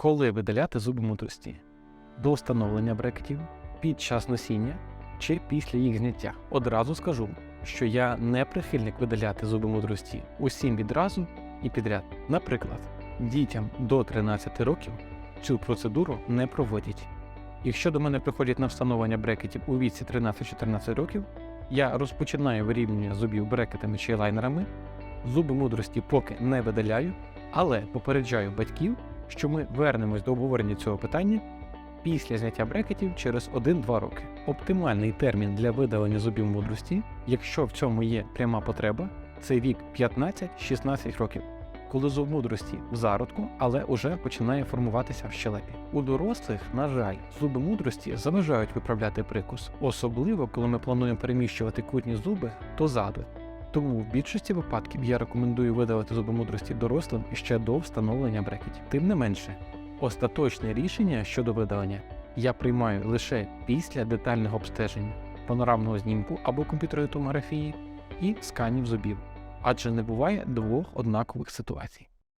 Коли видаляти зуби мудрості? До встановлення брекетів, під час носіння чи після їх зняття. Одразу скажу, що я не прихильник видаляти зуби мудрості усім відразу і підряд. Наприклад, дітям до 13 років цю процедуру не проводять. Якщо до мене приходять на встановлення брекетів у віці 13-14 років, я розпочинаю вирівнювання зубів брекетами чи лайнерами, зуби мудрості поки не видаляю, але попереджаю батьків, що ми вернемось до обговорення цього питання після зняття брекетів через 1-2 роки. Оптимальний термін для видалення зубів мудрості, якщо в цьому є пряма потреба, це вік 15-16 років, коли зуб мудрості в зародку, але уже починає формуватися в щелепі. У дорослих, на жаль, зуби мудрості заважають виправляти прикус, особливо коли ми плануємо переміщувати кутні зуби дозаду. Тому в більшості випадків я рекомендую видавати зуби мудрості дорослим ще до встановлення брекетів. Тим не менше, остаточне рішення щодо видалення я приймаю лише після детального обстеження, панорамного знімку або комп'ютерної томографії і сканів зубів, адже не буває двох однакових ситуацій.